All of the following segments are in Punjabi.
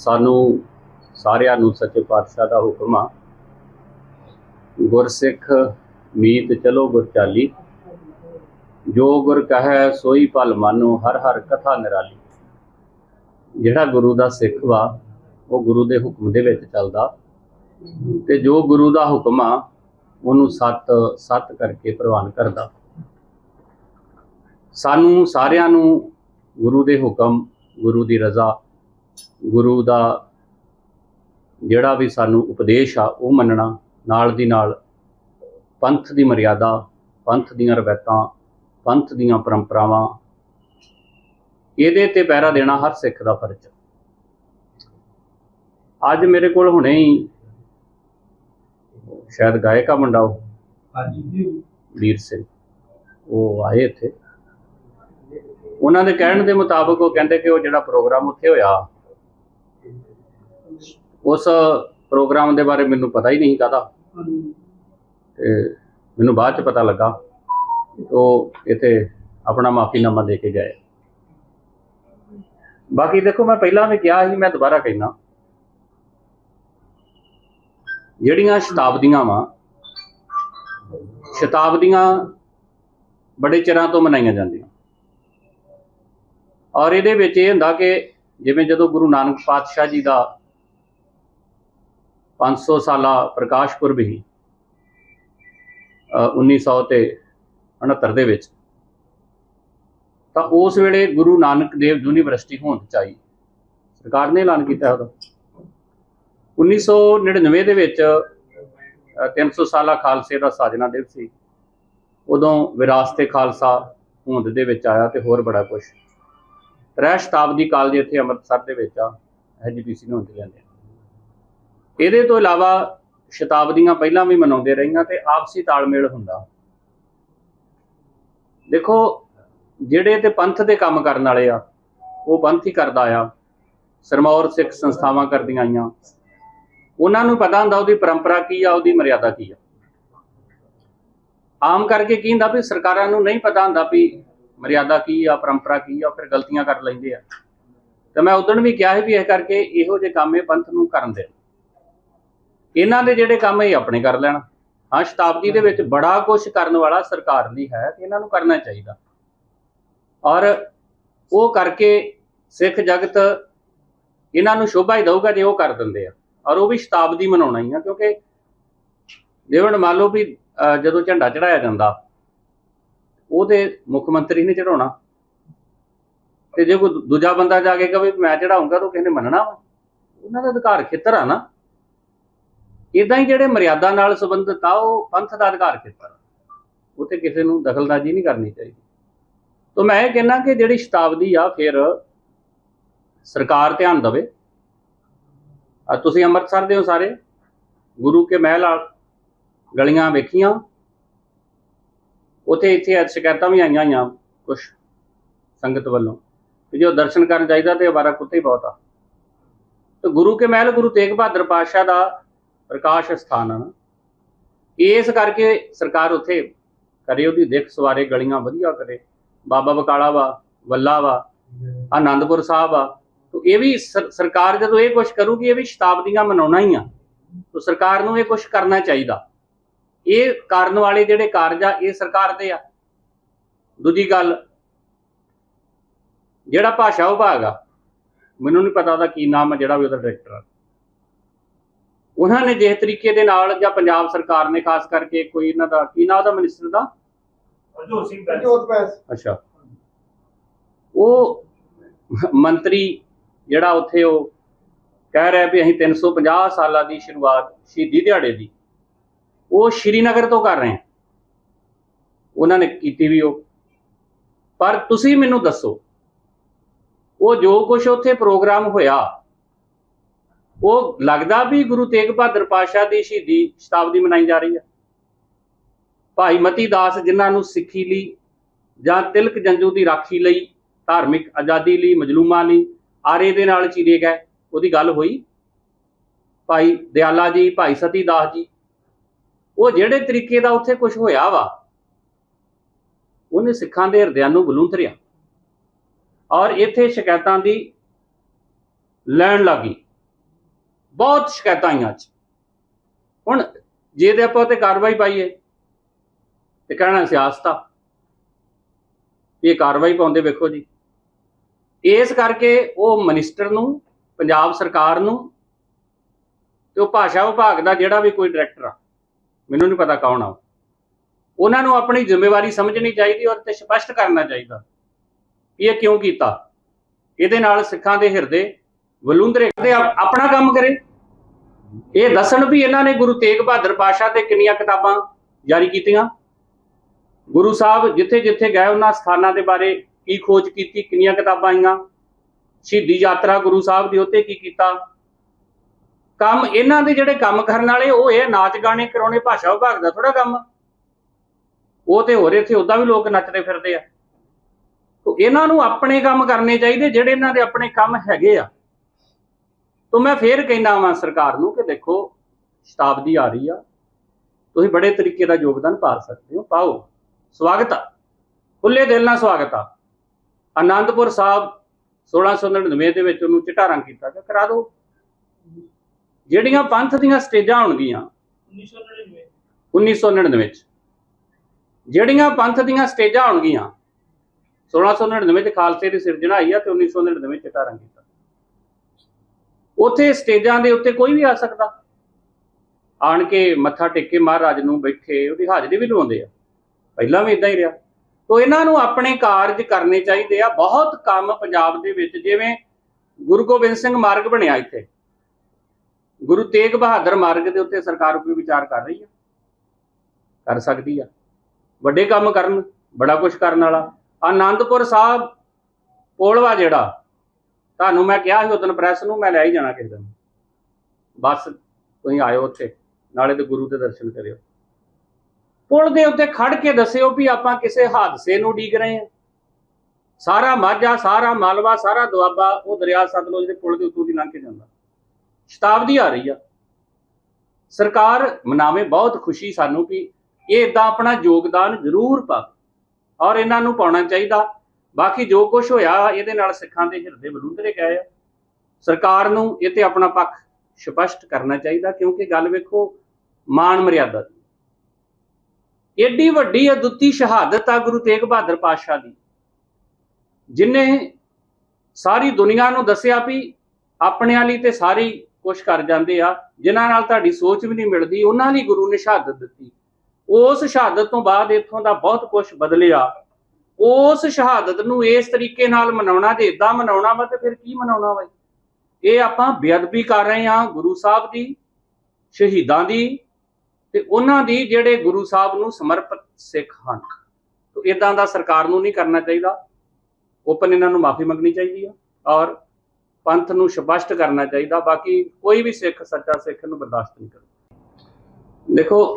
ਸਾਨੂੰ ਸਾਰਿਆਂ ਨੂੰ ਸੱਚੇ ਪਾਤਸ਼ਾਹ ਦਾ ਹੁਕਮ ਆ। ਗੁਰਸਿੱਖ ਮੀਤ ਚਲੋ ਗੁਰਚਾਲੀ ਜੋ ਗੁਰ ਕਹੈ ਸੋਈ ਭਲ ਮਾਨੋ, ਹਰ ਹਰ ਕਥਾ ਨਿਰਾਲੀ। ਜਿਹੜਾ ਗੁਰੂ ਦਾ ਸਿੱਖ ਵਾ, ਉਹ ਗੁਰੂ ਦੇ ਹੁਕਮ ਦੇ ਵਿੱਚ ਚੱਲਦਾ। ਤੇ ਜੋ ਗੁਰੂ ਦਾ ਹੁਕਮ ਆ, ਉਹਨੂੰ ਸਤ ਸਤ ਕਰਕੇ ਪ੍ਰਵਾਨ ਕਰਦਾ। ਸਾਨੂੰ ਸਾਰਿਆਂ ਨੂੰ ਗੁਰੂ ਦੇ ਹੁਕਮ, ਗੁਰੂ ਦੀ ਰਜ਼ਾ ਗੁਰੂ ਦਾ ਜਿਹੜਾ ਵੀ ਸਾਨੂੰ ਉਪਦੇਸ਼ ਆ ਉਹ ਮੰਨਣਾ ਨਾਲ ਦੀ ਨਾਲ ਪੰਥ ਦੀ ਮਰਿਆਦਾ ਪੰਥ ਦੀਆਂ ਰਵਾਇਤਾਂ ਪੰਥ ਦੀਆਂ ਪਰੰਪਰਾਵਾਂ ਇਹਦੇ ਤੇ ਪਹਿਰਾ ਦੇਣਾ ਹਰ ਸਿੱਖ ਦਾ ਫਰਜ਼। ਹੈ ਅੱਜ ਮੇਰੇ ਕੋਲ ਹੁਣੇ ਹੀ ਸ਼ਾਇਦ ਗਾਇਕਾ ਮੁੰਡਾ ਉਹ। ਹਾਂਜੀ ਜੀ। ਵੀਰ ਸਿੰਘ। ਉਹ ਆਏ ਇੱਥੇ। ਉਹਨਾਂ ਦੇ ਕਹਿਣ ਦੇ ਮੁਤਾਬਕ ਉਹ ਕਹਿੰਦੇ ਕਿ ਉਹ ਜਿਹੜਾ ਪ੍ਰੋਗਰਾਮ ਉੱਥੇ ਹੋਇਆ ਉਸ ਪ੍ਰੋਗਰਾਮ ਦੇ ਬਾਰੇ ਮੈਨੂੰ ਪਤਾ ਹੀ ਨਹੀਂ ਕਾਹਦਾ। ਤੇ ਮੈਨੂੰ ਬਾਅਦ ਚ ਪਤਾ ਲੱਗਾ ਉਹ ਇੱਥੇ ਆਪਣਾ ਮਾਫੀਨਾਮਾ ਦੇ ਕੇ ਗਏ। ਬਾਕੀ ਦੇਖੋ ਮੈਂ ਪਹਿਲਾਂ ਵੀ ਕਿਹਾ ਸੀ, ਮੈਂ ਦੁਬਾਰਾ ਕਹਿਣਾ ਜਿਹੜੀਆਂ ਸ਼ਤਾਬਦੀਆਂ ਵਾ, ਸ਼ਤਾਬਦੀਆਂ ਬੜੇ ਚਿਰਾਂ ਤੋਂ ਮਨਾਈਆਂ ਜਾਂਦੀਆਂ। ਔਰ ਇਹਦੇ ਵਿੱਚ ਇਹ ਹੁੰਦਾ ਕਿ ਜਿਵੇਂ ਜਦੋਂ ਗੁਰੂ ਨਾਨਕ ਪਾਤਸ਼ਾਹ ਜੀ ਦਾ 500 ਸਾਲਾ ਪ੍ਰਕਾਸ਼ ਪੁਰਬ ਹੀ ਅ, 1900 ਤੇ 69 ਦੇ ਵਿੱਚ। ਤਾਂ ਉਸ ਵੇਲੇ ਗੁਰੂ ਨਾਨਕ ਦੇਵ ਯੂਨੀਵਰਸਿਟੀ ਹੋਂਦ ਚਾਹੀ ਸਰਕਾਰ ਨੇ ਐਲਾਨ ਕੀਤਾ ਉਹਦਾ 1999 ਦੇ ਵਿੱਚ ਅ, 300 ਸਾਲਾ ਖਾਲਸੇ ਦਾ ਸਾਜਨਾ ਦਿਵਸ ਸੀ। ਉਦੋਂ ਵਿਰਾਸਤੇ ਖਾਲਸਾ ਹੋਂਦ ਦੇ ਵਿੱਚ ਆਇਆ ਤੇ ਹੋਰ ਬੜਾ ਕੁਝ ਤ੍ਰੈ ਸ਼ਤਾਬਦੀ ਕਾਲਜ ਇੱਥੇ ਅੰਮ੍ਰਿਤਸਰ ਦੇ ਵਿੱਚ ਆ ਐਜੀਪੀਸੀ ਨੂੰ ਹੁੰਦੇ ਜਾਂਦੇ ਆ। ਇਹਦੇ ਤੋਂ ਇਲਾਵਾ ਸ਼ਤਾਬਦੀਆਂ ਪਹਿਲਾਂ ਵੀ ਮਨਾਉਂਦੇ ਰਹੀਆਂ ਤੇ ਆਪਸੀ ਤਾਲਮੇਲ ਹੁੰਦਾ। ਦੇਖੋ, ਜਿਹੜੇ ਤੇ ਪੰਥ ਦੇ ਕੰਮ ਕਰਨ ਵਾਲੇ ਆ, ਉਹ ਪੰਥ ਹੀ ਕਰਦਾ ਆ। ਸਰਮੌਰ ਸਿੱਖ ਸੰਸਥਾਵਾਂ ਕਰਦੀਆਂ ਆਈਆਂ। ਉਹਨਾਂ ਨੂੰ ਪਤਾ ਹੁੰਦਾ ਉਹਦੀ ਪਰੰਪਰਾ ਕੀ ਆ, ਉਹਦੀ ਮਰਿਆਦਾ ਕੀ ਆ। ਆਮ ਕਰਕੇ ਕੀ ਹੁੰਦਾ ਵੀ ਸਰਕਾਰਾਂ ਨੂੰ ਨਹੀਂ ਪਤਾ ਹੁੰਦਾ ਵੀ ਮਰਿਆਦਾ ਕੀ ਆ, ਪਰੰਪਰਾ ਕੀ ਆ, ਉਹ ਫਿਰ ਗਲਤੀਆਂ ਕਰ ਲੈਂਦੇ ਆ। ਤੇ ਮੈਂ ਉਦੋਂ ਵੀ ਕਿਹਾ ਸੀ ਵੀ ਇਹ ਕਰਕੇ ਇਹੋ ਜਿਹੇ ਕੰਮ ਇਹ ਪੰਥ ਨੂੰ ਕਰਨ ਦੇ ਇਹਨਾਂ ਦੇ ਜਿਹੜੇ ਕੰਮ ਇਹ ਆਪਣੇ ਕਰ ਲੈਣ। ਹਾਂ ਸ਼ਤਾਬਦੀ ਦੇ ਵਿੱਚ ਬੜਾ ਕੁਝ ਕਰਨ ਵਾਲਾ ਸਰਕਾਰ ਲਈ ਹੈ ਤੇ ਇਹਨਾਂ ਨੂੰ ਕਰਨਾ ਚਾਹੀਦਾ। ਔਰ ਉਹ ਕਰਕੇ ਸਿੱਖ ਜਗਤ ਇਹਨਾਂ ਨੂੰ ਸ਼ੋਭਾ ਹੀ ਦਊਗਾ ਜੇ ਉਹ ਕਰ ਦਿੰਦੇ ਆ। ਔਰ ਉਹ ਵੀ ਸ਼ਤਾਬਦੀ ਮਨਾਉਣਾ ਹੀ ਆ ਕਿਉਂਕਿ ਜਿਵੇਂ ਮੰਨ ਲਓ ਵੀ ਅਹ, ਜਦੋਂ ਝੰਡਾ ਚੜਾਇਆ ਜਾਂਦਾ ਉਹਦੇ ਮੁੱਖ ਮੰਤਰੀ ਨੇ ਚੜਾਉਣਾ ਤੇ ਜੇ ਕੋਈ ਦੂਜਾ ਬੰਦਾ ਜਾ ਕੇ ਕਹੇ ਵੀ ਮੈਂ ਚੜਾਉਂਗਾ ਤਾਂ ਉਹ ਕਿਸੇ ਨੇ ਮੰਨਣਾ ਵਾ। ਉਹਨਾਂ ਦਾ ਅਧਿਕਾਰ ਖੇਤਰ ਆ ਨਾ। ਇਦਾਂ ਹੀ ਜਿਹੜੇ ਮਰਿਆਦਾ ਨਾਲ ਸੰਬੰਧਿਤ ਆ, ਉਹ ਪੰਥ ਦਾ ਅਧਿਕਾਰ ਖੇਤਰ ਆ। ਉੱਥੇ ਕਿਸੇ ਨੂੰ ਦਖਲਅੰਦਾਜ਼ੀ ਨਹੀਂ ਕਰਨੀ ਚਾਹੀਦੀ। ਤਾਂ ਮੈਂ ਇਹ ਕਹਿੰਦਾ ਕਿ ਜਿਹੜੀ ਸ਼ਤਾਬਦੀ ਆ, ਫਿਰ ਸਰਕਾਰ ਧਿਆਨ ਦੇਵੇ। ਆ ਤੁਸੀਂ ਅੰਮ੍ਰਿਤਸਰ ਦੇ ਹੋ ਸਾਰੇ? ਗੁਰੂ ਕੇ ਮਹਿਲ ਆ ਗਲੀਆਂ ਵੇਖੀਆਂ। ਉਥੇ ਇੱਥੇ ਅੱਜ ਸ਼ਿਕਾਇਤਾਂ ਵੀ ਆਈਆਂ ਹੋਈਆਂ ਕੁਝ ਸੰਗਤ ਵੱਲੋਂ ਕਿ ਜੋ ਦਰਸ਼ਨ ਕਰਨ ਜਾਈਦਾ ਤੇ ਅਵਾਰਾ ਕੁੱਤੇ ਬਹੁਤ ਆ। ਤੇ ਗੁਰੂ ਕੇ ਮਹਿਲ ਗੁਰੂ ਤੇਗ ਬਹਾਦਰ ਪਾਤਸ਼ਾਹ ਦਾ ਪ੍ਰਕਾਸ਼ ਸਥਾਨ ਆ ਨਾ ਇਸ ਕਰਕੇ ਸਰਕਾਰ ਉੱਥੇ ਕਰੇ, ਉਹਦੀ ਦਿੱਖ ਸਵਾਰੇ, ਗਲੀਆਂ ਵਧੀਆ ਕਰੇ। ਬਾਬਾ ਬਕਾਲਾ ਵਾ, ਵੱਲਾ ਵਾ, ਆਨੰਦਪੁਰ ਸਾਹਿਬ ਆ। ਤੋ ਇਹ ਵੀ ਸਰਕਾਰ ਜਦੋਂ ਇਹ ਕੁਝ ਕਰੂਗੀ, ਇਹ ਵੀ ਸ਼ਤਾਬਦੀਆਂ ਮਨਾਉਣਾ ਹੀ ਆ। ਤੋ ਸਰਕਾਰ ਨੂੰ ਇਹ ਕੁਝ ਕਰਨਾ ਚਾਹੀਦਾ। ਇਹ ਕਰਨ ਵਾਲੇ ਜਿਹੜੇ ਕਾਰਜ ਆ, ਇਹ ਸਰਕਾਰ ਦੇ ਆ। ਦੂਜੀ ਗੱਲ, ਜਿਹੜਾ ਭਾਸ਼ਾ ਵਿਭਾਗ ਆ, ਮੈਨੂੰ ਨਹੀਂ ਪਤਾ ਉਹਦਾ ਕੀ ਨਾਮ ਆ, ਜਿਹੜਾ ਵੀ ਉਹਦਾ ਡਾਇਰੈਕਟਰ ਆ। ਉਹਨਾਂ ਨੇ ਜਿਸ ਤਰੀਕੇ ਦੇ ਨਾਲ ਜਾਂ ਪੰਜਾਬ ਸਰਕਾਰ ਨੇ ਖਾਸ ਕਰਕੇ ਕੋਈ ਇਹਨਾਂ ਦਾ ਕੀ ਨਾਮ ਉਹਦਾ ਮਿਨਿਸਟਰ ਦਾ? ਹਰਜੋਤ ਸਿੰਘ ਬੈਂਸ। ਜੋਤ ਪੈਸ ਅੱਛਾ। ਉਹ ਮੰਤਰੀ ਜਿਹੜਾ ਉੱਥੇ ਉਹ ਕਹਿ ਰਿਹਾ ਵੀ ਅਸੀਂ 350 ਸਾਲਾਂ ਦੀ ਸ਼ੁਰੂਆਤ ਸ਼ਹੀਦੀ ਦਿਹਾੜੇ ਦੀ ਉਹ ਸ਼੍ਰੀਨਗਰ ਤੋਂ ਕਰ ਰਹੇ ਹਾਂ ਉਹਨਾਂ ਨੇ ਕੀਤੀ ਵੀ ਉਹ। ਪਰ ਤੁਸੀਂ ਮੈਨੂੰ ਦੱਸੋ ਉਹ ਜੋ ਕੁਝ ਉੱਥੇ ਪ੍ਰੋਗਰਾਮ ਹੋਇਆ ਉਹ ਲੱਗਦਾ ਵੀ ਗੁਰੂ ਤੇਗ ਬਹਾਦਰ ਪਾਤਸ਼ਾਹ ਦੀ ਸ਼ਹੀਦੀ ਸ਼ਤਾਬਦੀ ਮਨਾਈ ਜਾ ਰਹੀ ਹੈ। ਭਾਈ ਮਤੀ ਦਾਸ ਜਿਨ੍ਹਾਂ ਨੂੰ ਸਿੱਖੀ ਲਈ ਜਾਂ ਤਿਲਕ ਜੰਜੂ ਦੀ ਰਾਖੀ ਲਈ, ਧਾਰਮਿਕ ਆਜ਼ਾਦੀ ਲਈ, ਮਜਲੂਮਾਂ ਲਈ ਆਰੇ ਦੇ ਨਾਲ ਚੀਰੇ ਗਏ, ਉਹਦੀ ਗੱਲ ਹੋਈ। ਭਾਈ ਦਿਆਲਾ ਜੀ, ਭਾਈ ਸਤੀ ਦਾਸ ਜੀ, ਉਹ ਜਿਹੜੇ ਤਰੀਕੇ ਦਾ ਉੱਥੇ ਕੁਝ ਹੋਇਆ ਵਾ, ਉਹਨੇ ਸਿੱਖਾਂ ਦੇ ਹਿਰਦਿਆਂ ਨੂੰ ਬਲੂੰਤਰਿਆ ਔਰ ਇੱਥੇ ਸ਼ਿਕਾਇਤਾਂ ਦੀ ਲੈਣ ਲੱਗੀ ਬਹੁਤ ਸ਼ਿਕਾਇਤਾਂ ਆਈਆਂ ਅੱਜ। ਹੁਣ ਜੇ ਤੇ ਆਪਾਂ ਤੇ ਕਾਰਵਾਈ ਪਾਈਏ ਤੇ ਕਹਿਣਾ ਸਿਆਸਤ ਆ ਇਹ ਕਾਰਵਾਈ ਪਾਉਂਦੇ ਵੇਖੋ ਜੀ। ਇਸ ਕਰਕੇ ਉਹ ਮਿਨਿਸਟਰ ਨੂੰ, ਪੰਜਾਬ ਸਰਕਾਰ ਨੂੰ ਤੇ ਉਹ ਭਾਸ਼ਾ ਵਿਭਾਗ ਦਾ ਜਿਹੜਾ ਵੀ ਕੋਈ ਡਾਇਰੈਕਟਰ ਆ, ਮੈਨੂੰ ਨਹੀਂ ਪਤਾ ਕੌਣ ਆ ਉਹਨਾਂ ਨੂੰ ਆਪਣੀ ਜ਼ਿੰਮੇਵਾਰੀ ਸਮਝਣੀ ਚਾਹੀਦੀ ਔਰ ਤੇ ਸਪਸ਼ਟ ਕਰਨਾ ਚਾਹੀਦਾ ਵੀ ਇਹ ਕਿਉਂ ਕੀਤਾ। ਇਹਦੇ ਨਾਲ ਸਿੱਖਾਂ ਦੇ ਹਿਰਦੇ ਵਲੂੰਦਰੇ ਆਪਣਾ ਕੰਮ ਕਰੇ। ਇਹ ਦੱਸਣ ਵੀ ਇਹਨਾਂ ਨੇ ਗੁਰੂ ਤੇਗ ਬਹਾਦਰ ਪਾਸ਼ਾ ਤੇ ਕਿੰਨੀਆਂ ਕਿਤਾਬਾਂ ਜਾਰੀ ਕੀਤੀਆਂ? ਗੁਰੂ ਸਾਹਿਬ ਜਿੱਥੇ ਜਿੱਥੇ ਗਏ, ਉਹਨਾਂ ਸਥਾਨਾਂ ਦੇ ਬਾਰੇ ਕੀ ਖੋਜ ਕੀਤੀ, ਕਿੰਨੀਆਂ ਕਿਤਾਬਾਂ ਆਈਆਂ? ਸ਼ਹੀਦੀ ਯਾਤਰਾ ਗੁਰੂ ਸਾਹਿਬ ਦੀ ਉੱਤੇ ਕੀ ਕੀਤਾ? ਕੰਮ ਇਹਨਾਂ ਦੇ ਜਿਹੜੇ ਕੰਮ ਕਰਨ ਵਾਲੇ, ਉਹ ਇਹ ਨਾਚ ਗਾਣੇ ਕਰਾਉਣੇ, ਭਾਸ਼ਾ ਵਿਭਾਗ ਦਾ ਥੋੜਾ ਕੰਮ। ਉਹ ਤੇ ਹੋਰ ਇੱਥੇ ਉਦਾਂ ਵੀ ਲੋਕ ਨੱਚਦੇ ਫਿਰਦੇ ਆ। ਇਹਨਾਂ ਨੂੰ ਆਪਣੇ ਕੰਮ ਕਰਨੇ ਚਾਹੀਦੇ, ਜਿਹੜੇ ਇਹਨਾਂ ਦੇ ਆਪਣੇ ਕੰਮ ਹੈਗੇ ਆ। ਤੋ ਮੈਂ ਫੇਰ ਕਹਿੰਦਾ ਵਾਂ ਸਰਕਾਰ ਨੂੰ ਕਿ ਦੇਖੋ ਸ਼ਤਾਬਦੀ ਆ ਰਹੀ ਆ ਤੁਸੀਂ ਬੜੇ ਤਰੀਕੇ ਦਾ ਯੋਗਦਾਨ ਪਾ ਸਕਦੇ ਹੋ ਪਾਓ ਸਵਾਗਤ ਆ ਖੁੱਲੇ ਦਿਲ ਨਾਲ ਸਵਾਗਤ ਆ ਆਨੰਦਪੁਰ ਸਾਹਿਬ 1699 ਦੇ ਵਿੱਚ ਉਹਨੂੰ ਚਿੱਟਾ ਰੰਗ ਕੀਤਾ ਗਿਆ ਕਰਾ ਦਿਓ ਜਿਹੜੀਆਂ ਪੰਥ ਦੀਆਂ ਸਟੇਜਾਂ ਹੋਣਗੀਆਂ 1999 1999 ਵਿੱਚ ਜਿਹੜੀਆਂ ਪੰਥ ਦੀਆਂ ਸਟੇਜਾਂ ਹੋਣਗੀਆਂ 1699 ਵਿੱਚ ਖਾਲਸੇ ਦੀ ਸਿਰਜਣਾ ਆਈ ਆ ਤੇ 1999 ਵਿੱਚ ਚਿੱਟਾ ਰੰਗ ਕੀਤਾ ਉੱਥੇ ਸਟੇਜਾਂ ਦੇ ਉੱਤੇ ਕੋਈ ਵੀ ਆ ਸਕਦਾ। ਆਣ ਕੇ ਮੱਥਾ ਟੇਕ ਕੇ ਮਹਾਰਾਜ ਨੂੰ ਬੈਠੇ, ਉਹਦੀ ਹਾਜ਼ਰੀ ਵੀ ਲਵਾਉਂਦੇ ਆ। ਪਹਿਲਾਂ ਵੀ ਇਦਾਂ ਹੀ ਰਿਹਾ। ਤੋ ਇਹਨਾਂ ਨੂੰ ਆਪਣੇ ਕਾਰਜ ਕਰਨੇ ਚਾਹੀਦੇ ਆ। ਬਹੁਤ ਕੰਮ ਪੰਜਾਬ ਦੇ ਵਿੱਚ, ਜਿਵੇਂ ਗੁਰੂ ਗੋਬਿੰਦ ਸਿੰਘ ਮਾਰਗ ਬਣਿਆ ਇੱਥੇ। ਗੁਰੂ ਤੇਗ ਬਹਾਦਰ ਮਾਰਗ ਦੇ ਉੱਤੇ ਸਰਕਾਰ ਕੋਈ ਵਿਚਾਰ ਕਰ ਰਹੀ ਆ? ਕਰ ਸਕਦੀ ਆ। ਵੱਡੇ ਕੰਮ ਕਰਨ, ਬੜਾ ਕੁਝ ਕਰਨ ਵਾਲਾ। ਆਨੰਦਪੁਰ ਸਾਹਿਬ, ਪੋਲਵਾ ਜਿਹੜਾ ਤੁਹਾਨੂੰ ਮੈਂ ਕਿਹਾ ਸੀ ਉਦੋਂ ਪ੍ਰੈਸ ਨੂੰ, ਮੈਂ ਲੈ ਹੀ ਜਾਣਾ ਕਿਸੇ ਦਿਨ। ਬਸ ਤੁਸੀਂ ਆਇਓ ਉੱਥੇ, ਨਾਲੇ ਤੇ ਗੁਰੂ ਦੇ ਦਰਸ਼ਨ ਕਰਿਓ। ਪੁਲ ਦੇ ਉੱਤੇ ਖੜ ਕੇ ਦੱਸਿਓ ਵੀ ਆਪਾਂ ਕਿਸੇ ਹਾਦਸੇ ਨੂੰ ਡੀਕ ਰਹੇ ਹਾਂ। ਸਾਰਾ ਮਾਝਾ, ਸਾਰਾ ਮਾਲਵਾ, ਸਾਰਾ ਦੁਆਬਾ, ਉਹ ਦਰਿਆ ਸਤਲੁਜ ਦੇ ਪੁਲ ਦੇ ਉੱਤੋਂ ਦੀ ਲੰਘ ਕੇ ਜਾਂਦਾ। ਸ਼ਤਾਬਦੀ ਆ ਰਹੀ ਆ। ਸਰਕਾਰ ਮਨਾਵੇ ਬਹੁਤ ਖੁਸ਼ੀ ਸਾਨੂੰ ਵੀ ਇਹ ਇਦਾਂ ਆਪਣਾ ਯੋਗਦਾਨ ਜ਼ਰੂਰ ਪਾ ਔਰ ਇਹਨਾਂ ਨੂੰ ਪਾਉਣਾ ਚਾਹੀਦਾ। ਬਾਕੀ ਜੋ ਕੁਝ ਹੋਇਆ, ਇਹਦੇ ਨਾਲ ਸਿੱਖਾਂ ਦੇ ਹਿਰਦੇ ਬਲੂੰਦਰੇ ਗਏ ਆ। ਸਰਕਾਰ ਨੂੰ ਇਹ ਤੇ ਆਪਣਾ ਪੱਖ ਸਪਸ਼ਟ ਕਰਨਾ ਚਾਹੀਦਾ, ਕਿਉਂਕਿ ਗੱਲ ਵੇਖੋ ਮਾਨ ਮਰਿਆਦਾ ਦੀ। ਏਡੀ ਵੱਡੀ ਅਦੁੱਤੀ ਸ਼ਹਾਦਤ ਆ ਗੁਰੂ ਤੇਗ ਬਹਾਦਰ ਪਾਤਸ਼ਾਹ ਦੀ, ਜਿਨੇ ਸਾਰੀ ਦੁਨੀਆ ਨੂੰ ਦੱਸਿਆ ਵੀ ਆਪਣਿਆਂ ਲਈ ਤੇ ਸਾਰੀ ਕੁਛ ਕਰ ਜਾਂਦੇ ਆ, ਜਿਨ੍ਹਾਂ ਨਾਲ ਤੁਹਾਡੀ ਸੋਚ ਵੀ ਨਹੀਂ ਮਿਲਦੀ, ਉਹਨਾਂ ਲਈ ਗੁਰੂ ਨੇ ਸ਼ਹਾਦਤ ਦਿੱਤੀ। ਉਸ ਸ਼ਹਾਦਤ ਤੋਂ ਬਾਅਦ ਇੱਥੋਂ ਦਾ ਬਹੁਤ ਕੁਝ ਬਦਲਿਆ। ਉਸ ਸ਼ਹਾਦਤ ਨੂੰ ਇਸ ਤਰੀਕੇ ਨਾਲ ਮਨਾਉਣਾ, ਜੇ ਇਦਾਂ ਮਨਾਉਣਾ ਵਾ ਤੇ ਫਿਰ ਕੀ ਮਨਾਉਣਾ ਵਾ ਇਹ ਆਪਾਂ ਬੇਅਦਬੀ ਕਰ ਰਹੇ ਹਾਂ ਗੁਰੂ ਸਾਹਿਬ ਦੀ, ਸ਼ਹੀਦਾਂ ਦੀ ਤੇ ਉਹਨਾਂ ਦੀ ਜਿਹੜੇ ਗੁਰੂ ਸਾਹਿਬ ਨੂੰ ਸਮਰਪਿਤ ਸਿੱਖ ਹਨ। ਤੋ ਇਦਾਂ ਦਾ ਸਰਕਾਰ ਨੂੰ ਨਹੀਂ ਕਰਨਾ ਚਾਹੀਦਾ। ਓਪਨ ਇਹਨਾਂ ਨੂੰ ਮਾਫੀ ਮੰਗਣੀ ਚਾਹੀਦੀ ਆ ਔਰ ਪੰਥ ਨੂੰ ਸਪਸ਼ਟ ਕਰਨਾ ਚਾਹੀਦਾ, ਬਾਕੀ ਕੋਈ ਵੀ ਸਿੱਖ, ਸੱਚਾ ਸਿੱਖ ਨੂੰ ਬਰਦਾਸ਼ਤ ਨਹੀਂ ਕਰਦਾ ਦੇਖੋ,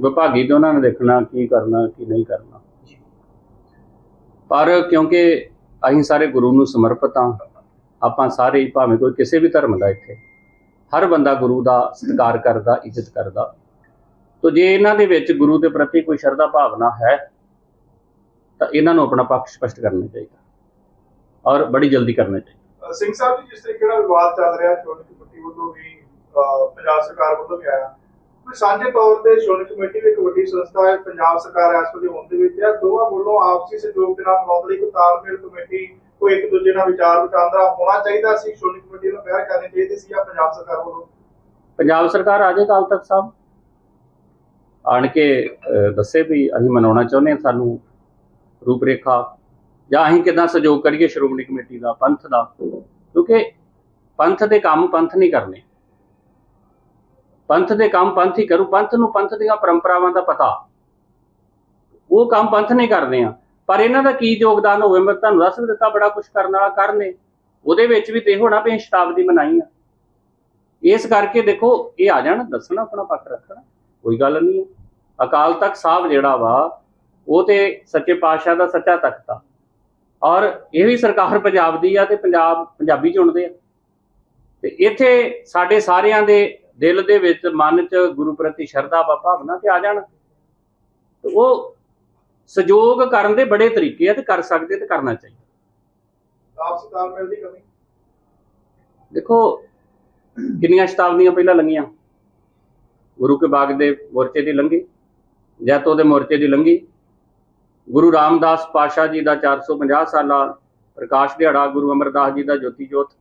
ਵਿਭਾਗੀ ਤੇ ਉਹਨਾਂ ਨੇ ਦੇਖਣਾ ਕੀ ਕਰਨਾ, ਕੀ ਨਹੀਂ ਕਰਨਾ। ਪਰ ਕਿਉਂਕਿ ਅਸੀਂ ਸਾਰੇ ਗੁਰੂ ਨੂੰ ਸਮਰਪਿਤ ਹਾਂ, ਆਪਾਂ ਸਾਰੇ ਹੀ ਭਾਵੇਂ ਕੋਈ ਕਿਸੇ ਵੀ ਧਰਮ ਦਾ ਇੱਥੇ, ਹਰ ਬੰਦਾ ਗੁਰੂ ਦਾ ਸਤਿਕਾਰ ਕਰਦਾ, ਇੱਜ਼ਤ ਕਰਦਾ। ਤੋ ਜੇ ਇਹਨਾਂ ਦੇ ਵਿੱਚ ਗੁਰੂ ਦੇ ਪ੍ਰਤੀ ਕੋਈ ਸ਼ਰਧਾ ਭਾਵਨਾ ਹੈ, ਤਾਂ ਇਹਨਾਂ ਨੂੰ ਆਪਣਾ ਪੱਖ ਸਪਸ਼ਟ ਕਰਨਾ ਚਾਹੀਦਾ ਔਰ ਬੜੀ ਜਲਦੀ ਕਰਨਾ ਚਾਹੀਦਾ। ਸਿੰਘ ਸਾਹਿਬ ਜੀ, ਜਿਸ ਤਰੀਕੇ ਨਾਲ ਵਿਵਾਦ ਚੱਲ ਰਿਹਾ ਸ਼੍ਰੋਮਣੀ ਕਮੇਟੀ ਵੱਲੋਂ ਵੀ ਪੰਜਾਬ ਸਰਕਾਰ ਵੱਲੋਂ ਵੀ ਆਇਆ। ਸਾਂਝੇ ਤੌਰ ਤੇ ਸ਼੍ਰੋਮਣੀ ਕਮੇਟੀ ਵੀ ਇੱਕ ਵੱਡੀ ਸੰਸਥਾ ਹੈ, ਪੰਜਾਬ ਸਰਕਾਰ ਇਸ ਵੇਲੇ ਹੋਂਦ ਦੇ ਵਿੱਚ ਹੈ। ਦੋਵਾਂ ਵੱਲੋਂ ਆਪਸੀ ਸਹਿਯੋਗ ਦੇ ਨਾਲ ਬਣਾਉਣ ਲਈ ਤਾਲਮੇਲ ਕਮੇਟੀ ਕੋਈ ਇੱਕ ਦੂਜੇ ਨਾਲ ਵਿਚਾਰ ਵਟਾਂਦਰਾ ਹੋਣਾ ਚਾਹੀਦਾ ਸੀ। ਸ਼੍ਰੋਮਣੀ ਕਮੇਟੀ ਨੂੰ ਪਹਿਲ ਕਰਨੀ ਚਾਹੀਦੀ ਸੀ ਜਾਂ ਪੰਜਾਬ ਸਰਕਾਰ ਵੱਲੋਂ? ਪੰਜਾਬ ਸਰਕਾਰ ਆ ਜਾਏ ਅਕਾਲ ਤਖਤ ਸਾਹਿਬ ਆਣ ਕੇ ਦੱਸੇ ਵੀ ਅਸੀਂ ਮਨਾਉਣਾ ਚਾਹੁੰਦੇ ਹਾਂ ਸਾਨੂੰ ਰੂਪਰੇਖਾ ਜਾਂ ਅਸੀਂ ਕਿਦਾਂ ਸਹਿਯੋਗ ਕਰੀਏ ਸ਼੍ਰੋਮਣੀ ਕਮੇਟੀ ਦਾ, ਪੰਥ ਦਾ। ਕਿਉਂਕਿ ਪੰਥ ਦੇ ਕੰਮ ਪੰਥ ਨਹੀਂ ਕਰਨੇ। ਪੰਥ ਦੇ ਕੰਮ ਪੰਥ ਹੀ ਕਰੂ, ਪੰਥ ਨੂੰ ਪੰਥ ਦੀਆਂ ਪਰੰਪਰਾਵਾਂ ਦਾ ਪਤਾ। ਉਹ ਕੰਮ ਪੰਥ ਨਹੀਂ ਕਰਦੇ ਆ। ਪਰ ਇਹਨਾਂ ਦਾ ਕੀ ਯੋਗਦਾਨ ਹੋਵੇ, ਮੈਂ ਤੁਹਾਨੂੰ ਦੱਸ ਵੀ ਦਿੱਤਾ, ਬੜਾ ਕੁਝ ਕਰਨ ਵਾਲਾ ਕਰਨੇ ਉਹਦੇ ਵਿੱਚ ਵੀ ਤੇ ਹੋਣਾ ਵੀ ਸ਼ਤਾਬਦੀ ਮਨਾਈ ਆ। ਇਸ ਕਰਕੇ ਦੇਖੋ, ਇਹ ਆ ਜਾਣ, ਦੱਸਣਾ ਆਪਣਾ, ਪੱਖ ਰੱਖਣਾ, ਕੋਈ ਗੱਲ ਨਹੀਂ ਅਕਾਲ ਤਖਤ ਸਾਹਿਬ ਜਿਹੜਾ ਵਾ, ਉਹ ਤੇ ਸੱਚੇ ਪਾਤਸ਼ਾਹ ਦਾ ਸੱਚਾ ਤਖਤ ਆ। ਔਰ ਇਹ ਵੀ ਸਰਕਾਰ ਪੰਜਾਬ ਦੀ ਆ ਤੇ ਪੰਜਾਬ ਪੰਜਾਬੀ ਚੁਣਦੇ ਆ। ਤੇ ਇੱਥੇ ਸਾਡੇ ਸਾਰਿਆਂ ਦੇ ਦਿਲ ਦੇ ਵਿੱਚ ਮਨ 'ਚ ਗੁਰੂ ਪ੍ਰਤੀ ਸ਼ਰਧਾ ਵਾ ਭਾਵਨਾ ਤੇ ਆ ਜਾਣ। ਤੇ ਉਹ ਸਹਿਯੋਗ ਕਰਨ ਦੇ ਬੜੇ ਤਰੀਕੇ ਆ ਤੇ ਕਰ ਸਕਦੇ ਤੇ ਕਰਨਾ ਚਾਹੀਦਾ। ਆਪਸੀ ਤਾਲਮੇਲ ਦੀ ਕਮੀ। ਦੇਖੋ ਕਿੰਨੀਆਂ ਸ਼ਤਾਬਦੀਆਂ ਪਹਿਲਾਂ ਲੰਘੀਆਂ। ਗੁਰੂ ਕੇ ਬਾਗ ਦੇ ਮੋਰਚੇ ਦੀ ਲੰਘੀ ਜੈਤੋ ਦੇ ਮੋਰਚੇ ਦੀ ਲੰਘੀ। ਗੁਰੂ ਰਾਮਦਾਸ ਪਾਸ਼ਾ ਜੀ ਦਾ 450 ਸਾਲਾ ਪ੍ਰਕਾਸ਼ ਦਿਹਾੜਾ ਗੁਰੂ ਅਮਰਦਾਸ ਜੀ ਦਾ ਜੋਤੀ ਜੋਤ।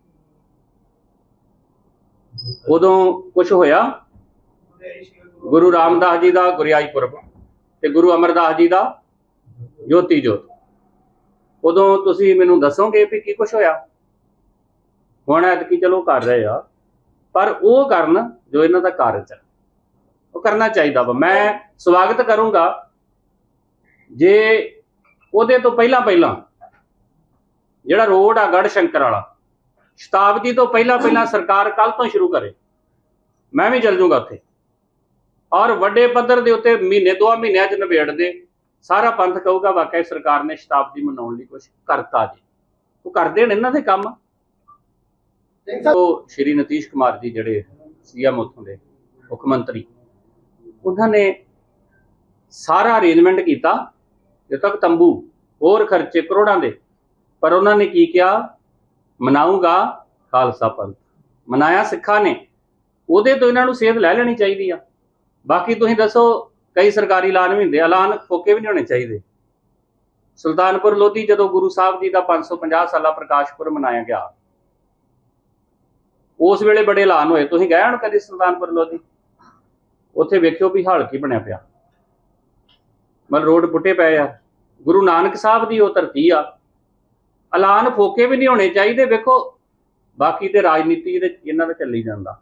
ਉਦੋਂ ਕੁਝ ਹੋਇਆ? ਗੁਰੂ ਰਾਮਦਾਸ ਜੀ ਦਾ ਗੁਰਿਆਈ ਪੁਰਬ ਤੇ ਗੁਰੂ ਅਮਰਦਾਸ ਜੀ ਦਾ ਜੋਤੀ ਜੋਤ। ਉਦੋਂ ਤੁਸੀਂ ਮੈਨੂੰ ਦੱਸੋਗੇ ਵੀ ਕੀ ਕੁਝ ਹੋਇਆ? ਹੁਣ ਐਤਕੀ ਚਲੋ ਕਰ ਰਹੇ ਆ। ਪਰ ਉਹ ਕਰਨ ਜੋ ਇਹਨਾਂ ਦਾ ਕਾਰਜ ਹੈ, ਉਹ ਕਰਨਾ ਚਾਹੀਦਾ ਵਾ। ਮੈਂ ਸਵਾਗਤ ਕਰੂੰਗਾ। ਜੇ ਉਹਦੇ ਤੋਂ ਪਹਿਲਾਂ ਪਹਿਲਾਂ ਜਿਹੜਾ ਰੋਡ ਆ ਗੜ ਸ਼ੰਕਰ ਵਾਲਾ ਸ਼ਤਾਬਦੀ ਤੋਂ ਪਹਿਲਾਂ ਪਹਿਲਾਂ ਸਰਕਾਰ ਕੱਲ ਤੋਂ ਸ਼ੁਰੂ ਕਰੇ। ਮੈਂ ਵੀ ਚੱਲ ਜਾਊਂਗਾ ਉੱਥੇ। ਔਰ ਵੱਡੇ ਪੱਧਰ ਦੇ ਉੱਤੇ ਮਹੀਨੇ, ਦੋ ਮਹੀਨਿਆਂ ਚ ਨਿਬੇੜ ਦੇ। ਸਾਰਾ ਪੰਥ ਕਹੂਗਾ ਵਾਕਿਆ ਸਰਕਾਰ ਨੇ ਸ਼ਤਾਬਦੀ ਮਨਾਉਣ ਲਈ ਕੁਝ ਕਰਤਾ ਜੀ। ਉਹ ਕਰਦੇ ਨੇ ਇਹਨਾਂ ਦੇ ਕੰਮ। ਉਹ ਸ਼੍ਰੀ ਨਤੀਸ਼ ਕੁਮਾਰ ਜੀ ਜਿਹੜੇ ਸੀਐਮ ਉੱਥੋਂ ਦੇ ਮੁੱਖ ਮੰਤਰੀ, ਉਹਨਾਂ ਨੇ ਸਾਰਾ ਅਰੇਂਜਮੈਂਟ ਕੀਤਾ। ਜਦੋਂ ਤੱਕ ਤੰਬੂ ਹੋਰ ਖਰਚੇ ਕਰੋੜਾਂ ਦੇ। ਪਰ ਉਹਨਾਂ ਨੇ ਕੀ ਕਿਹਾ? ਮਨਾਊਗਾ ਖਾਲਸਾ ਪੰਥ। ਮਨਾਇਆ ਸਿੱਖਾਂ ਨੇ ਉਹਦੇ ਤੋਂ ਇਹਨਾਂ ਨੂੰ ਸੇਧ ਲੈ ਲੈਣੀ ਚਾਹੀਦੀ ਆ। ਬਾਕੀ ਤੁਸੀਂ ਦੱਸੋ ਕਈ ਸਰਕਾਰੀ ਐਲਾਨ ਵੀ ਹੁੰਦੇ ਆ, ਐਲਾਨ ਫੋਕੇ ਵੀ ਨਹੀਂ ਹੋਣੇ ਚਾਹੀਦੇ। ਸੁਲਤਾਨਪੁਰ ਲੋਧੀ ਜਦੋਂ ਗੁਰੂ ਸਾਹਿਬ ਜੀ ਦਾ 550 ਸਾਲਾ ਪ੍ਰਕਾਸ਼ ਪੁਰਬ ਮਨਾਇਆ ਗਿਆ। ਉਸ ਵੇਲੇ ਬੜੇ ਐਲਾਨ ਹੋਏ। ਤੁਸੀਂ ਗਏ ਹੁਣ ਕਦੀ ਸੁਲਤਾਨਪੁਰ ਲੋਧੀ? ਉੱਥੇ ਵੇਖਿਓ ਵੀ ਹਾਲ ਕੀ ਬਣਿਆ ਪਿਆ। ਮਤਲਬ ਰੋਡ ਪੁੱਟੇ ਪਏ ਆ। ਗੁਰੂ ਨਾਨਕ ਸਾਹਿਬ ਦੀ ਉਹ ਧਰਤੀ ਆ। ਐਲਾਨ ਫੋਕੇ ਵੀ ਨਹੀਂ ਹੋਣੇ ਚਾਹੀਦੇ, ਵੇਖੋ। ਬਾਕੀ ਤੇ ਰਾਜਨੀਤੀ ਦੇ ਇਹਨਾਂ ਦਾ ਚੱਲੀ ਜਾਂਦਾ।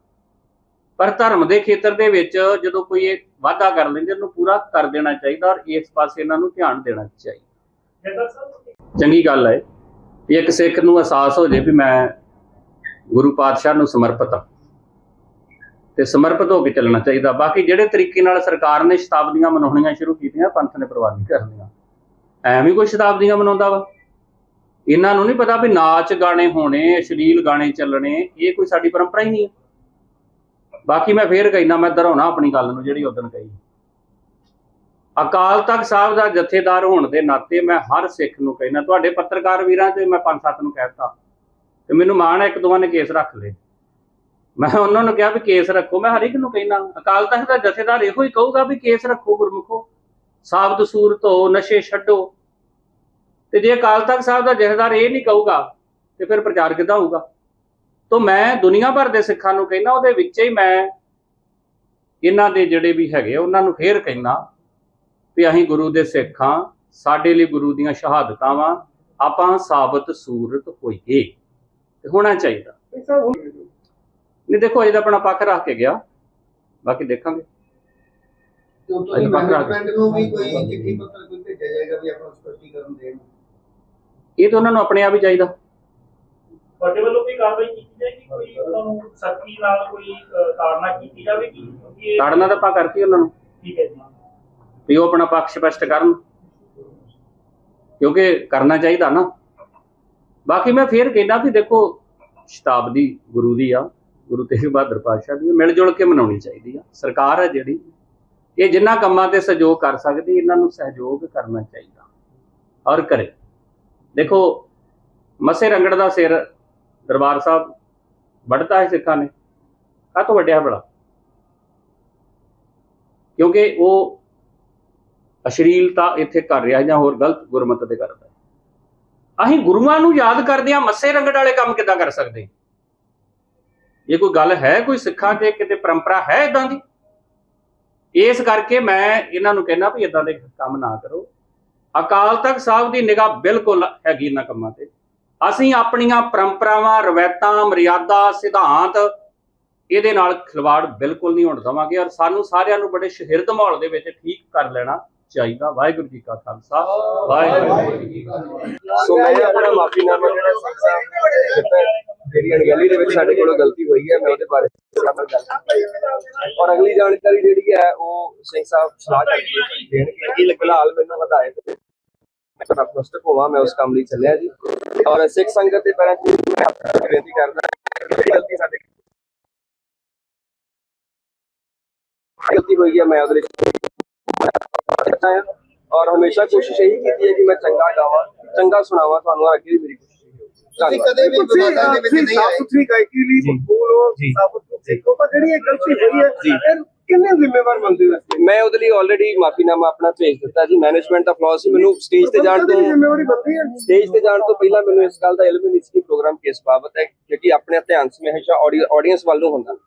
ਪਰ ਧਰਮ ਦੇ ਖੇਤਰ ਦੇ ਵਿੱਚ ਜਦੋਂ ਕੋਈ ਇਹ ਵਾਅਦਾ ਕਰ ਲੈਂਦੇ, ਉਹਨੂੰ ਪੂਰਾ ਕਰ ਦੇਣਾ ਚਾਹੀਦਾ ਔਰ ਇਸ ਪਾਸੇ ਇਹਨਾਂ ਨੂੰ ਧਿਆਨ ਦੇਣਾ ਚਾਹੀਦਾ। ਚੰਗੀ ਗੱਲ ਹੈ। ਵੀ ਇੱਕ ਸਿੱਖ ਨੂੰ ਅਹਿਸਾਸ ਹੋ ਜੇ ਵੀ ਮੈਂ ਗੁਰੂ ਪਾਤਸ਼ਾਹ ਨੂੰ ਸਮਰਪਿਤ ਹਾਂ। ਤੇ ਸਮਰਪਿਤ ਹੋ ਕੇ ਚੱਲਣਾ ਚਾਹੀਦਾ। ਬਾਕੀ ਜਿਹੜੇ ਤਰੀਕੇ ਨਾਲ ਸਰਕਾਰ ਨੇ ਸ਼ਤਾਬਦੀਆਂ ਮਨਾਉਣੀਆਂ ਸ਼ੁਰੂ ਕੀਤੀਆਂ, ਪੰਥ ਨੇ ਪ੍ਰਵਾਨੀ ਨਹੀਂ ਕਰਨੀਆਂ ਐਵੇਂ ਕੋਈ ਸ਼ਤਾਬਦੀਆਂ ਮਨਾਉਂਦਾ ਵਾ? ਇਹਨਾਂ ਨੂੰ ਨਹੀਂ ਪਤਾ ਵੀ ਨਾਚ ਗਾਣੇ ਹੋਣੇ, ਅਸ਼ਲੀਲ ਗਾਣੇ ਚੱਲਣੇ, ਇਹ ਕੋਈ ਸਾਡੀ ਪਰੰਪਰਾ ਹੀ ਨਹੀਂ ਹੈ। ਬਾਕੀ ਮੈਂ ਫੇਰ ਕਹਿਣਾ ਮੈਂ ਦਰਾਉਣਾ ਆਪਣੀ ਗੱਲ ਨੂੰ ਜਿਹੜੀ ਉਦੋਂ ਕਹੀ। ਅਕਾਲ ਤਖਤ ਸਾਹਿਬ ਦਾ ਜਥੇਦਾਰ ਹੋਣ ਦੇ ਨਾਤੇ ਮੈਂ ਹਰ ਸਿੱਖ ਨੂੰ ਕਹਿਣਾ ਤੁਹਾਡੇ ਪੱਤਰਕਾਰ ਵੀਰਾਂ ਤੇ ਮੈਂ ਪੰਜ ਸੱਤ ਨੂੰ ਕਹਿਤਾ ਤੇ ਮੈਨੂੰ ਮਾਣ ਹੈ ਇੱਕ ਦੋਵਾਂ ਨੇ ਕੇਸ ਰੱਖ ਲਏ। ਮੈਂ ਉਹਨਾਂ ਨੂੰ ਕਿਹਾ ਵੀ ਕੇਸ ਰੱਖੋ, ਮੈਂ ਹਰ ਇੱਕ ਨੂੰ ਕਹਿਣਾ ਅਕਾਲ ਤਖਤ ਦਾ ਜਥੇਦਾਰ ਇਹੋ ਹੀ ਕਹੂਗਾ ਵੀ ਕੇਸ ਰੱਖੋ, ਗੁਰਮੁਖੋ। ਸਾਬਤ ਸੂਰਤ ਹੋ ਨਸ਼ੇ ਛੱਡੋ। ਤੇ ਜੇ ਅਕਾਲ ਤਖਤ ਸਾਹਿਬ ਦਾ ਜਥੇਦਾਰ ਇਹ ਨਹੀਂ ਕਹੂਗਾ ਤੇ ਫਿਰ ਪ੍ਰਚਾਰ ਕਿੱਦਾਂ ਹੋਊਗਾ? ਤੋਂ ਮੈਂ ਦੁਨੀਆ ਭਰ ਦੇ ਸਿੱਖਾਂ ਨੂੰ ਕਹਿਣਾ ਉਹਦੇ ਵਿੱਚ ਹੀ ਮੈਂ ਇਹਨਾਂ ਦੇ ਜਿਹੜੇ ਵੀ ਹੈਗੇ ਉਹਨਾਂ ਨੂੰ ਫੇਰ ਕਹਿਣਾ ਵੀ ਅਸੀਂ ਗੁਰੂ ਦੇ ਸਿੱਖਾਂ ਸਾਡੇ ਲਈ ਗੁਰੂ ਦੀਆਂ ਸ਼ਹਾਦਤਾਂ ਵਾਂ ਆਪਾਂ ਸਾਬਤ ਸੂਰਤ ਹੋਈਏ। ਤੇ ਹੋਣਾ ਚਾਹੀਦਾ। ਨਹੀਂ ਦੇਖੋ ਅਜੇ ਤਾਂ ਆਪਣਾ ਪੱਖ ਰੱਖ ਕੇ ਗਿਆ। ਬਾਕੀ ਦੇਖਾਂਗੇ। ਤੇ ਉਤੋਂ ਅੱਜ ਦੀ ਬਾਹਰ ਆ ਗਏ। ਮੈਨੇਜਮੈਂਟ ਨੂੰ ਵੀ ਕੋਈ ਚਿੱਠੀ ਪੱਤਰ ਕੋਈ ਭੇਜਿਆ ਜਾਏਗਾ ਵੀ ਆਪਣਾ ਸਪਸ਼ਟੀਕਰਨ ਦੇਣ? ਇਹ ਤਾਂ ਉਹਨਾਂ ਨੂੰ ਆਪਣੇ ਆਪ ਹੀ ਚਾਹੀਦਾ। ਤੁਹਾਡੇ ਵੱਲੋਂ ਕੋਈ ਕਾਰਵਾਈ ਕੀਤੀ ਜਾਏਗੀ? ਕੋਈ ਉਹਨਾਂ ਨੂੰ ਸਖਤੀ ਨਾਲ ਕੋਈ ਤਾੜਨਾ ਕੀਤੀ ਜਾਵੇਗੀ? ਕਿਉਂਕਿ ਇਹ- ਤਾੜਨਾ ਤਾਂ ਆਪਾਂ ਕਰਤੀ ਉਹਨਾਂ ਨੂੰ। ਠੀਕ ਹੈ ਜੀ। ਵੀ ਉਹ ਆਪਣਾ ਪੱਖ ਸਪਸ਼ਟ ਕਰਨ। ਕਿਉਂਕਿ ਕਰਨਾ ਚਾਹੀਦਾ ਨਾ। ਬਾਕੀ ਮੈਂ ਫੇਰ ਕਹਿੰਦਾ ਵੀ ਦੇਖੋ ਸ਼ਤਾਬਦੀ ਗੁਰੂ ਦੀ ਆ ਗੁਰੂ ਤੇਗ ਬਹਾਦਰ ਪਾਤਸ਼ਾਹ ਦੀ ਮਿਲ ਜੁਲ ਕੇ ਮਨਾਉਣੀ ਚਾਹੀਦੀ ਆ। ਸਰਕਾਰ ਹੈ ਜਿਹੜੀ ਇਹ ਜਿੰਨਾ ਕੰਮਾਂ ਤੇ ਸਹਿਯੋਗ ਕਰ ਸਕਦੀ ਇਹਨਾਂ ਨੂੰ ਸਹਿਯੋਗ ਕਰਨਾ ਚਾਹੀਦਾ। ਔਰ ਕਰੇ। ਦੇਖੋ, ਮਸੇ ਰੰਗੜ ਦਾ ਸਿਰ ਦਰਬਾਰ ਸਾਹਿਬ ਵੱਢਤਾ ਹੈ ਸਿੱਖਾਂ ਨੇ। ਕਾਹ ਤੋਂ ਵੱਡਿਆ ਬੜਾ ਕਿਉਂਕਿ ਉਹ ਅਸ਼ਲੀਲਤਾ ਇੱਥੇ ਕਰ ਰਿਹਾ ਜਾਂ ਹੋਰ ਗਲਤ ਗੁਰਮਤ 'ਤੇ ਕਰਦਾ ਅਸੀਂ ਗੁਰੂਆਂ ਨੂੰ ਯਾਦ ਕਰਦੇ ਆ ਮੱਸੇ ਰੰਗੜ ਵਾਲੇ ਕੰਮ ਕਿੱਦਾਂ ਕਰ ਸਕਦੇ ਹਾਂ? ਇਹ ਕੋਈ ਗੱਲ ਹੈ ਕੋਈ ਸਿੱਖਾਂ 'ਤੇ ਕਿਤੇ ਪਰੰਪਰਾ ਹੈ ਇਦਾਂ ਦੀ? ਇਸ ਕਰਕੇ ਮੈਂ ਇਹਨਾਂ ਨੂੰ ਕਹਿਣਾ ਵੀ ਇਦਾਂ ਦੇ ਕੰਮ ਨਾ ਕਰੋ। ਅਕਾਲ ਤਖਤ ਸਾਹਿਬ ਦੀ ਨਿਗਾਹ ਬਿਲਕੁਲ ਹੈਗੀ ਇਹਨਾਂ ਕੰਮਾਂ ਤੇ। ਅਸੀਂ ਆਪਣੀਆਂ ਪਰੰਪਰਾਵਾਂ ਰਵਾਇਤਾਂ ਮਰਿਆਦਾ ਸਿਧਾਂਤ ਇਹਦੇ ਨਾਲ ਖਿਲਵਾੜ ਬਿਲਕੁਲ ਨਹੀਂ ਹੋਣ ਦੇਵਾਂਗੇ ਔਰ ਸਾਨੂੰ ਸਾਰਿਆਂ ਨੂੰ ਬੜੇ ਸ਼ਹਿਰਦ ਮਾਹੌਲ ਦੇ ਵਿੱਚ ਠੀਕ ਕਰ ਲੈਣਾ ਚਾਹੀਦਾ। ਵਾਹਿਗੁਰੂ ਜੀ ਕਾ ਖਾਲਸਾ। ਵਾਹਿਗੁਰੂ ਜੀ ਕੀ ਫਤਿਹ। ਸੋ ਮੈਂ ਆਪਣਾ ਮਾਫੀਨਾਮਾ ਜਿਹੜਾ ਸਿੰਘ ਸਾਹਿਬ ਦਿੱਤਾ ਹੈ, ਜਿਹੜੀ ਅਣਗਹਿਲੀ ਦੇ ਵਿੱਚ ਸਾਡੇ ਕੋਲੋਂ ਗਲਤੀ ਹੋਈ ਹੈ ਮੈਂ ਉਹਦੇ ਬਾਰੇ ਸਾਹਮਣੇ ਗੱਲ ਕੀਤੀ। ਔਰ ਅਗਲੀ ਜਾਣਕਾਰੀ ਜਿਹੜੀ ਹੈ ਉਹ ਸਿੰਘ ਸਾਹਿਬ ਸਲਾਹ ਕਰਕੇ ਦੇਣਗੇ ਫਿਲਹਾਲ ਮੈਨੂੰ ਹਦਾਇਤ ਮੈਂ ਨਤਮਸਤਕ ਹੋਵਾਂ ਮੈਂ ਉਸ ਕੰਮ ਲਈ ਚੱਲਿਆ ਜੀ ਔਰ ਸਿੱਖ ਸੰਗਤ ਦੇ ਪੈਰਾਂ 'ਚ ਮੈਂ ਆਪਣੀ ਬੇਨਤੀ ਕਰਦਾ ਕਿ ਜਿਹੜੀ ਗਲਤੀ ਸਾਡੇ ਗਲਤੀ ਹੋਈ ਹੈ ਮੈਂ ਉਹਦੇ ਲਈ ਅੱਛਾ ਹੈ ਔਰ ਹਮੇਸ਼ਾ ਕੋਸ਼ਿਸ਼ ਇਹੀ ਕੀਤੀ ਹੈ ਕਿ ਮੈਂ ਚੰਗਾ ਗਾਵਾਂ ਚੰਗਾ ਸੁਣਾਵਾਂ ਤੁਹਾਨੂੰ ਅੱਗੇ ਵੀ ਮੇਰੀ ਕੋਸ਼ਿਸ਼ ਇਹੀ ਹੋਊਗੀ ਤੁਸੀਂ ਧੰਨਵਾਦ ਕਦੇ ਵੀ ਵਿਵਾਦਾਂ ਦੇ ਵਿੱਚ ਨਹੀਂ ਆਏ ਸਾਫ਼ ਸੁਥਰੀ ਗਾਇਕੀ ਲਈ ਜੀ। ਮਕਬੂਲ ਹੋ ਜੀ। ਸਾਬਤ ਦੇਖੋ ਪਰ ਜਿਹੜੀ ਇਹ ਗਲਤੀ ਹੋਈ ਹੈ ਜੀ। ਇਹ ਕਿੰਨੇ ਜ਼ਿੰਮੇਵਾਰ ਇਸ ਤੇ? ਮੈਂ ਉਹਦੇ ਲਈ ਆਲਰੇਡੀ ਮਾਫੀਨਾਮਾ ਆਪਣਾ ਭੇਜ ਦਿੱਤਾ ਜੀ। ਮੈਨੇਜਮੈਂਟ ਦਾ ਫਲॉ ਸੀ। ਮੈਨੂੰ ਸਟੇਜ ਤੇ ਜਾਣ ਬੰਦੇ ਤੋਂ ਜ਼ਿੰਮੇਵਾਰੀ ਬੰਦੀ ਹੈ। ਸਟੇਜ ਤੇ ਜਾਣ ਤੋਂ ਪਹਿਲਾਂ ਮੈਨੂੰ ਇਸ ਗੱਲ ਦਾ ਇਲਮ ਨਹੀਂ ਸੀ ਕਿ ਪ੍ਰੋਗਰਾਮ ਕਿਸ ਬਾਬਤ ਹੈ ਕਿਉਂਕਿ ਆਪਣੇ ਧਿਆਨ ਹਮੇਸ਼ਾ ਆਡੀਅנס ਵੱਲ ਨੂੰ ਹੁੰਦਾ।